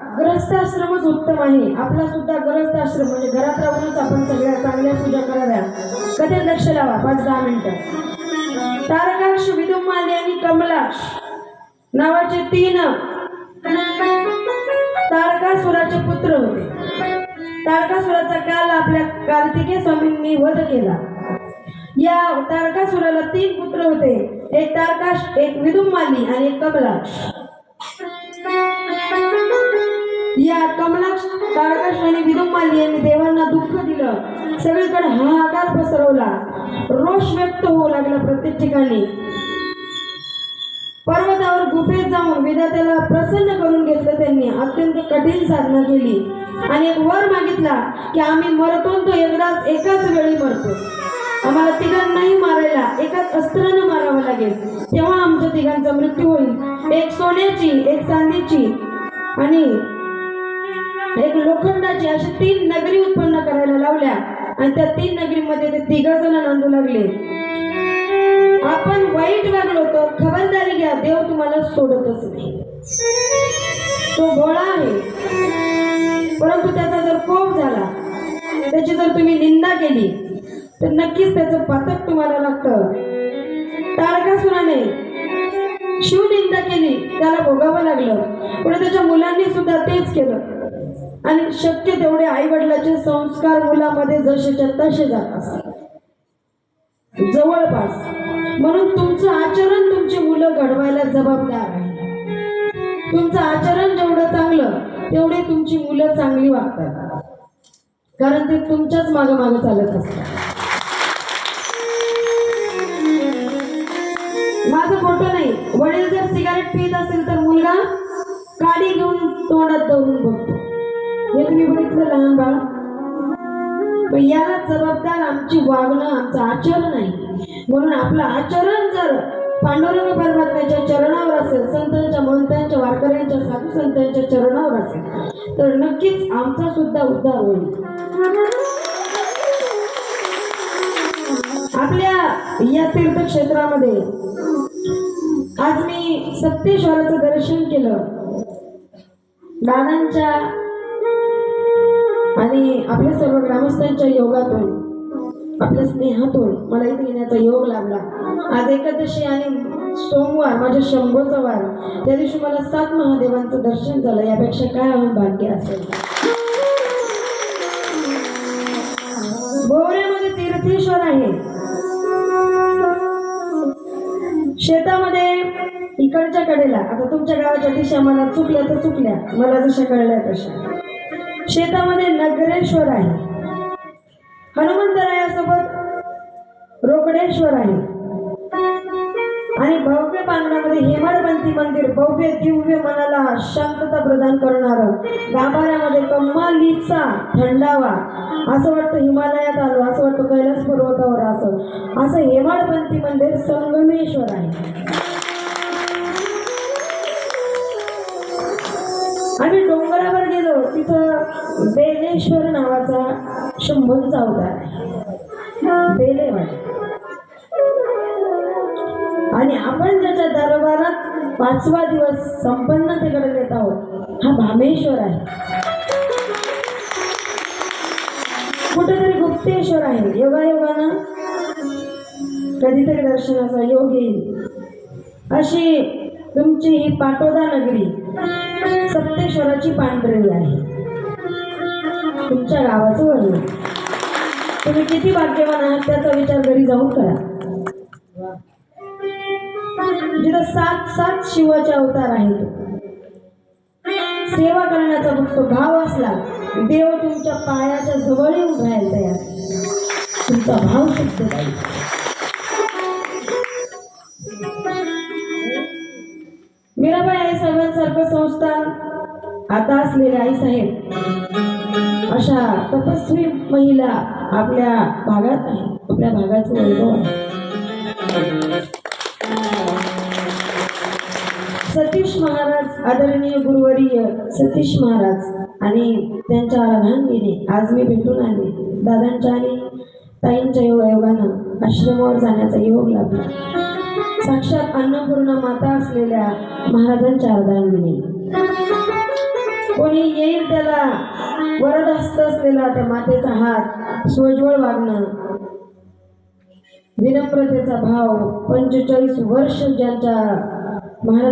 ग्रस्त आश्रमच उत्तम आहे. आपला सुद्धा ग्रस्त आश्रम म्हणजे घरात राहूनच आपण सगळ्या चांगल्या पूजा कराव्या कधी लक्ष लावा? पाच दहा मिनिटं. तारकाक्ष विदुमाली आणि कमलाक्ष नावाचे तीन तारकासुराचे पुत्र होते. तारकासुराचा काल आपल्या कार्तिकेय स्वामींनी वध केला. या तारकासुराला तीन पुत्र होते. एक तारकाश एक विदुमाली आणि एक कमलाक्ष. या कमलाक्ष तारकाश आणि विदुमाली यांनी देवांना दुःख दिलं. सगळीकडे हाहाकार पसरवला. रोष व्यक्त होऊ लागला प्रत्येक ठिकाणी. पर्वतावर गुफेत जाऊन विधात्याला प्रसन्न करून घेतलं त्यांनी. अत्यंत कठीण साधना केली. आणि एक वर मागितला की आम्ही मरतो तो एकदाच एकाच वेळी मरतो. आम्हाला तिघांनाही मारायला एकाच अस्त्रानं मारावं लागेल. तेव्हा आमच्या तिघांचा मृत्यू होईल. एक सोन्याची एक चांदीची आणि एक लोखंडाची अशी तीन नगरी उत्पन्न करायला लावल्या. आणि त्या तीन नगरीमध्ये ते तिघ जण नांदू लागले. आपण वाईट वागलो तर खबरदारी घ्या देव तुम्हाला सोडतच नाही. तो गोळा आहे. परंतु त्याचा जर कोप झाला त्याची जर तुम्ही निंदा केली तर नक्कीच त्याचं पातक तुम्हाला लागतं तारकासुराने शिवनिंदा केली त्याला भोगावं लागलं. पुढे त्याच्या मुलांनी सुद्धा तेच केलं. आणि शक्य तेवढे आई वडिलाचे संस्कार मुलामध्ये जसेच्या तसे जात असतात. जवळपास. म्हणून तुमचं आचरण तुमची मुलं घडवायला जबाबदार आहे तुमचं आचरण जेवढं चांगलं तेवढे तुमची मुलं चांगली वागतात. कारण ते तुमच्याच माग मागे चालत असतात. माझं खोटं नाही. वडील जर सिगारेट पित असेल तर मुलगा काडी घेऊन तोंडात दौडून बघतो. हे तुम्ही बघितलं लहान बाळ याला जबाबदार आमची वागणं आमचं आचरण आहे म्हणून आपलं आचरण जर पांडुरंग परमात्म्याच्या चरणावर असेल संतांच्या महंतांच्या वारकऱ्यांच्या साधू संतांच्या चरणावर असेल तर नक्कीच आमचा सुद्धा उद्धार होईल. आपल्या या तीर्थक्षेत्रामध्ये आज मी सप्तेश्वराचं दर्शन केलं. दादांच्या आणि आपल्या सर्व ग्रामस्थांच्या योगातून आपल्या स्नेहातून मला इथे येण्याचा योग लागला. आज एकादशी आणि सोमवार माझ्या शंभोचा वार त्या दिवशी मला सात महादेवांचं दर्शन झालं यापेक्षा काय आम्ही भाग्य असेल? भोवऱ्यामध्ये तीर्थेश्वर आहे. शेतामध्ये इकडच्या कडेला आता तुमच्या गावाच्या दिशा मला चुकल्या तर चुकल्या मला जशा कळल्या तशा. शेतामध्ये नगरेश्वर आहे. हनुमंतरायासोबत रोकडेश्वर आहे. आणि भव्य पांगणामध्ये हेमाडपंथी मंदिर भव्य दिव्य मनाला शांतता प्रदान करणारं गाभाऱ्यामध्ये कम्मालीचा थंडावा. असं वाटतं हिमालयात आलो असं वाटतं कैलास पर्वतावर असं असं हेमाडपंथी मंदिर संगमेश्वर आहे. बेलेश्वर नावाचा शंभूंचा अवतार आहे. बेलेवाड. आणि आपण ज्याच्या दरबारात पाचवा दिवस संपन्नतेकडे येत आहोत हा भामेश्वर आहे. कुठेतरी गुप्तेश्वर आहे. योगायोगानं कधीतरी दर्शनाचा योग येईल. अशी तुमची ही पाटोदा नगरी सप्तेश्वराची पांढरी आहे. तुमच्या गावाचं वर्णन तुम्ही किती भाग्यवान आहात त्याचा विचार घरी जाऊन करा. जिथं सात सात शिवाचे अवतार आहेत. सेवा करण्याचा फक्त भाव असला देव तुमच्या पायाच्या जवळ येऊन राहायला तयार. तुमचा भाव शुद्ध मीराबाई आई साहेबांसारखं संस्थान आता असलेले आई साहेब. अशा तपस्वी महिला आपल्या भागात आहे. आपल्या भागाचं वैभव आहे. सतीश महाराज आदरणीय गुरुवर्य सतीश महाराज आणि त्यांच्या अर्धांगिनी आज मी भेटून आले. दादांच्या आणि ताईंच्या योगायोगानं आश्रमावर जाण्याचा योग लाभला. साक्षात अन्नपूर्णा माता असलेल्या महाराजांच्या अर्धांगिनी कोणी येईल त्याला वरद हस्त असलेला त्या मातेचा हात सोज्वळ वागणं. विनम्रतेचा भाव पंचेचाळीस वर्ष ज्यांच्या महाराज